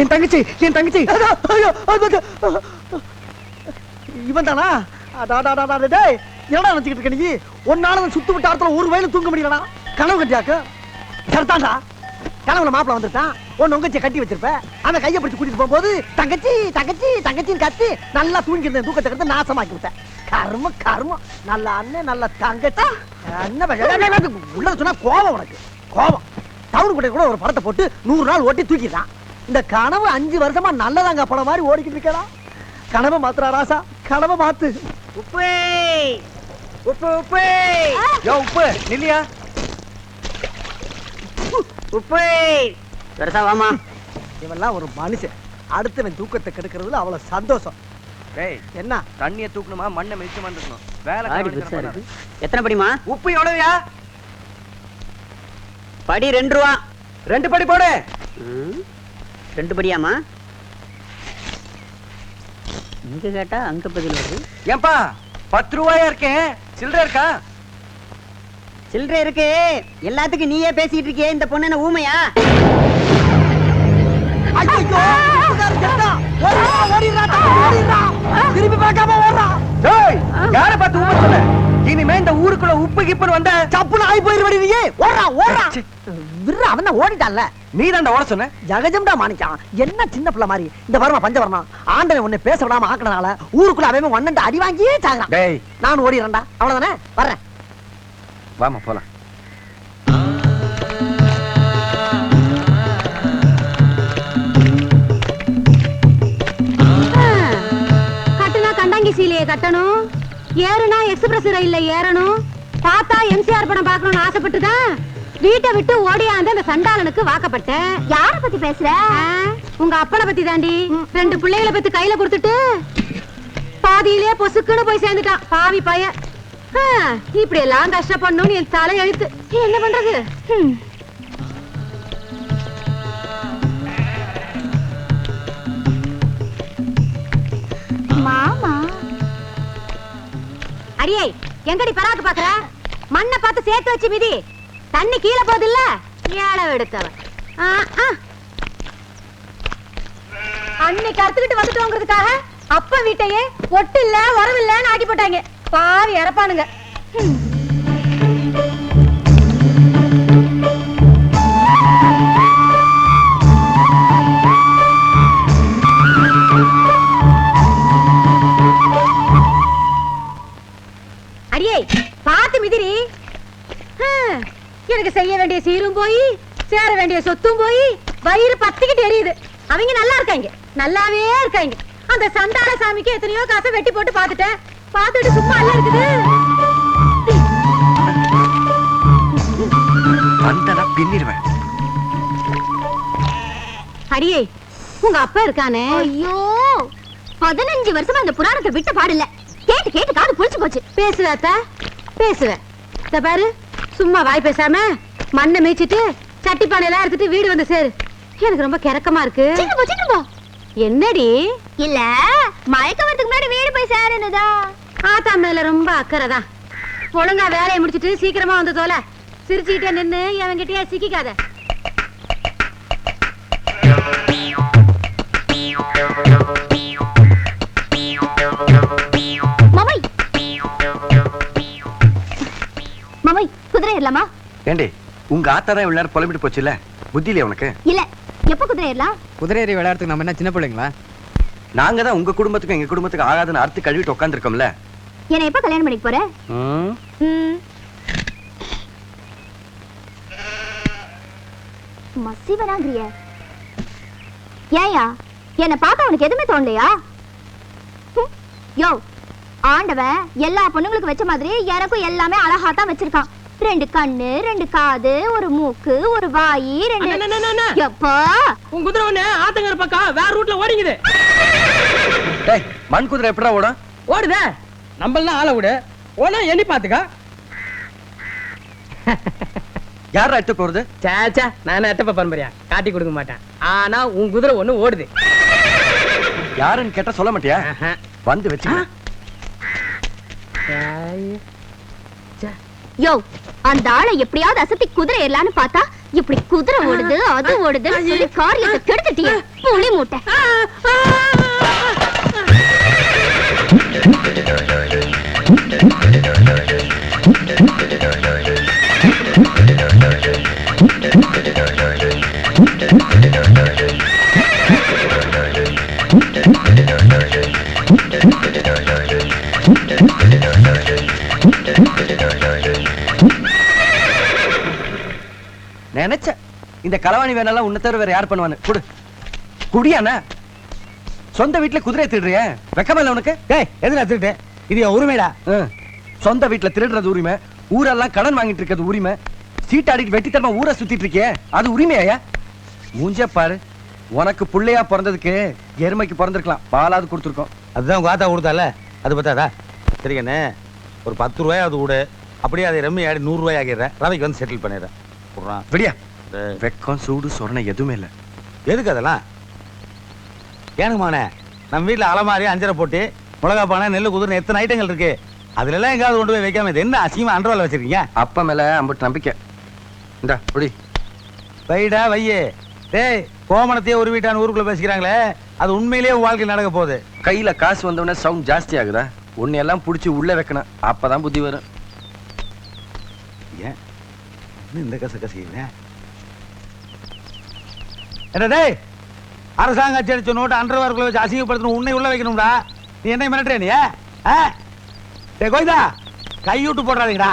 என் தங்கச்சி என் தங்கச்சி. இவன் தானா? டேய் என்னடா நினைச்சிட்டு இருக்க நீ? ஒன்னால சுத்து விட்டு ஆரத்துல ஒரு வயல தூங்க முடியலடா. கனவு கட்டியாக்கு. சரிதான்டா. கனவுல மாப்பிள வந்துட்டான் ஒன்னு உங்கச்சியை கட்டி வச்சிருப்ப. அந்த கையை பிடிச்சு கூட்டிட்டு போகும்போது தங்கச்சி தங்கச்சி தங்கச்சின்னு கத்தி நல்லா தூங்கி இருந்தேன் தூக்கத்தை கருத்து நாசமாக்கி விட்டேன். கர்ம கர்மம் நல்ல அண்ணன் நல்ல தங்கச்சி. என்ன உள்ள சொன்னா கோபம் உனக்கு. கோபம். டவுன் கூட கூட ஒரு படத்தை போட்டு நூறு நாள் ஓட்டி தூக்கிட்டான் இந்த கனவு அஞ்சு வருஷமா நல்லதாங்க படம் மாதிரி ஓடிக்கிட்டு இருக்கா கனவை மாத்துறா ராசா. கனவை மாத்து. உப்பு! உப்பு உப்பு! யோ உப்பு நில்லியா? உப்பு! பெருசா வாமா. இவெல்லாம் ஒரு மனுஷன். அடுத்தவன் தூக்கத்தை கெடுக்கிறதுல அவ்வளவு சந்தோஷம். டேய் என்ன? தண்ணிய தூக்கணுமா மண்ணை மிச்சமா இருக்கணும் வேலை எத்தனை படிமா உப்பு எவ்வளவுயா? படி ரெண்டு ரூபா. ரெண்டு படி போடு. ரெண்டு படியாமா? இங்க கேட்டா அங்க பதில் வருது. ஏன்பா பத்து ரூபாயா இருக்கேன் சில்லறை இருக்கா? சில்லறை இருக்கு. எல்லாத்துக்கும் நீயே பேசிட்டு இருக்கியே இந்த பொண்ணு என்ன ஊமையா. திரும்பி பார்க்காம ஓடுறா. டேய் யார பார்த்து சொன்ன? இனிமே இந்த ஊருக்குள்ள உப்பு கிப்புன்னு வந்த சப்புன்னு ஆகி போயிருவடி நீ ஓடுறா ஓடுறா. ச்சே. விடுறா அவன் ஓடிட்டான்ல. நீ தான்டா ஓட சொன்ன? ஜகஜம்டா மாணிக்கான் என்ன சின்ன பிள்ளை மாதிரி? இந்த வருமா பஞ்சவரணம் ஆண்டவன் உன்னை பேச விடாம ஆக்கினனால ஊருக்குள்ள அவன் ஒன்னண்டு அடி வாங்கியே சாகுறான். டேய். நான் ஓடிடுறேன்டா. அவ்வளவுதானே? வர்றேன். வாமா போலாம். கட்டுனா கண்டாங்கி சீலையை கட்டணும். ஏறுனா எக்ஸ்பிரஸ் ரயில்ல ஏறணும். பார்த்தா எம்சிஆர் படம் பார்க்கணும்னு ஆசைப்பட்டுதான் வீட்டை விட்டு ஓடியாந்து அந்த சண்டாளனுக்கு வாக்கப்பட்டேன் யார பத்தி பேசுற? உங்க அப்பனை பத்தி தாண்டி. ரெண்டு பிள்ளைகளை பத்தி கையில கொடுத்துட்டு பாதியிலே பொசுக்குன்னு போய் சேர்ந்துட்டான். பாவி பைய இப்படி எல்லாம் கஷ்டப்படணும்னு என் தலை எழுத்து. என்ன பண்றது. மாமா. அடியே எங்கடி பராக்கு பாக்குற மண்ணை பார்த்து சேர்த்து வச்சு மிதி. தண்ணி கீழே போதில்ல இல்ல ஏழை எடுத்தவன் அன்னைக்கு அறுத்துக்கிட்டு வந்துட்டோங்கிறதுக்காக அப்ப வீட்டையே ஒட்டு இல்ல உறவு ஆக்கி போட்டாங்க. பாவி இறப்பானுங்க. எனக்கு செய்ய வேண்டிய சீரும் போய் சேர வேண்டிய சொத்தும் போய் வயிறு பத்திக்கிட்டு எரியுது. அவங்க நல்லா இருக்காங்க. நல்லாவே இருக்காங்க. அந்த சண்டாள சாமிக்கு எத்தனையோ காசை வெட்டி போட்டு பாத்துட்டேன் பாத்துட்டு சும்மா அல்ல இருக்குது. வந்தனா பின்னிடுவேன் அடியே உங்க அப்பா இருக்கானே. ஐயோ பதினஞ்சு வருஷமா இந்த புராணத்தை விட்டு பாடல. கேட்டு கேட்டு காது புளிச்சு போச்சு. பேசுவேத்த பேசுவேன். பாரு. சும்மா வாய் பேசாம மண்ணை மேய்ச்சிட்டு சட்டி பானையெல்லாம் எடுத்துட்டு வீடு வந்து சேரு. எனக்கு ரொம்ப கிறக்கமா இருக்கு. சீக்கிரம் போ சீக்கிரம் போ. என்னடி? இல்ல மயக்க வரதுக்கு முன்னாடி வீடு போய் சேரணுதா ஆத்தா மேல ரொம்ப அக்கறை தான் ஒழுங்கா வேலையை முடிச்சிட்டு சீக்கிரமா வந்து தோல. சிரிச்சுக்கிட்டே நின்னு அவன்கிட்டயே சிக்கிக்காத. ஏறலாமா ஏண்டி உங்க ஆத்தா தான் இவ்வளவு நேரம் புலம்பிட்டு போச்சுல்ல? புத்தி இல்லையா உனக்கு? இல்ல எப்ப குதிரை ஏறலாம் குதிரை ஏறி விளையாடுறதுக்கு நம்ம என்ன சின்ன பிள்ளைங்களா? நாங்க தான் உங்க குடும்பத்துக்கும் எங்க குடும்பத்துக்கு ஆகாதுன்னு அறுத்து கழுவிட்டு உட்காந்துருக்கோம்ல என்ன எப்ப கல்யாணம் பண்ணிக்க போற? ம். மசிவனாகிறிய ஏயா என்ன பார்த்தா உனக்கு எதுவுமே தோணலையா. யோ ஆண்டவன் எல்லா பொண்ணுங்களுக்கு வச்ச மாதிரி எனக்கும் எல்லாமே அழகா தான் வச்சிருக்கான். ரெண்டு கண்ணு ரெண்டு காது ஒரு மூக்கு ஒரு வாய் ரெண்டு எப்பா? உன் குதிரை ஒண்ணு ஆத்தங்கர பக்கம் வேற ரூட்ல ஓடிங்குது டேய் மண் குதிரை எப்படா ஓடும்? ஓடுதே. நம்மளாம் ஆள விடு. ஓனா எண்ணி பாத்துக்க யாரா எடுத்து போறது? சேச்சா நான் எட்டப்ப பரம்பரையா? காட்டி கொடுக்க மாட்டேன். ஆனா உன் குதிரை ஒண்ணு ஓடுது. யாருன்னு கேட்டா சொல்ல மாட்டியா. வந்து வச்சு யோ அந்த ஆளை எப்படியாவது அசத்தி குதிரை ஏறலான்னு பார்த்தா இப்படி குதிரை ஓடுது அது ஓடுது சொல்லி காரியத்தை கெடுத்துட்டியே. புளி மூட்டை. நினைச்ச இந்த களவாணி வேணாலும் உன்னை தவிர வேற யார் பண்ணுவானு குடு. குடியாண்ணா சொந்த வீட்டுல குதிரை திருடுறிய. வெக்கமா இல்ல உனக்கு? டேய் எதுல திருட்டு இது என் உரிமைடா. ஆ. சொந்த வீட்டுல திருடுறது உரிமை. ஊரெல்லாம் கடன் வாங்கிட்டு இருக்கிறது உரிமை. சீட்டாடிட்டு வெட்டித்தனமா ஊரை சுத்திட்டு இருக்கியே. அது உரிமையா மூஞ்ச பாரு. உனக்கு புள்ளையா பிறந்ததுக்கு எருமைக்கு பிறந்திருக்கலாம். பாலாவது கொடுத்துருக்கோம். அதுதான் உங்க ஆத்தா கொடுத்தால? அது பத்தாதா? சரிங்கண்ணே ஒரு பத்து ரூபாயாவது விடு அப்படியே அதை ரம்மி ஆடி நூறு ரூபாய் ஆகிடுறேன். ரவைக்கு வந்து செட்டில் பண்ணிடுறேன். விட்றான் விடியா டேய். வெக்கம் சூடு சொரணை எதுவுமே இல்ல. எதுக்கு அதெல்லாம்? ஏனுங்க நம்ம வீட்டில் அலமாரி அஞ்சரை போட்டு மிளகா பானை நெல் குதிரை எத்தனை ஐட்டங்கள் இருக்கு? அதுல எல்லாம் எங்காவது கொண்டு போய் வைக்காம இது என்ன அசிங்கமா அன்றவால வச்சிருக்கீங்க? அப்பா மேல அம்பட்டு நம்பிக்கை. இந்தா புடி வைடா வையே. டேய் கோமணத்தையே ஒரு வீட்டான ஊருக்குள்ள பேசிக்கிறாங்களே அது உண்மையிலேயே உன் வாழ்க்கையில் நடக்க போகுது. கையில காசு வந்தவொடனே சவுண்ட் ஜாஸ்தி ஆகுதா? உன்னை எல்லாம் புடிச்சு உள்ள வைக்கணும். அப்பதான் புத்தி வரும். ஏன்? இந்த கச என்னடே என்ன டேய் அரசாங்க அச்சடிச்ச நோட்டு அன்றவர்களை வச்சு அசிங்கப்படுத்தணும் உன்னை உள்ள வைக்கணும்டா. நீ என்ன மிரட்டுற நீ ஆ? டேய் கோயிதா கையூட்டு போடுறாதீங்கடா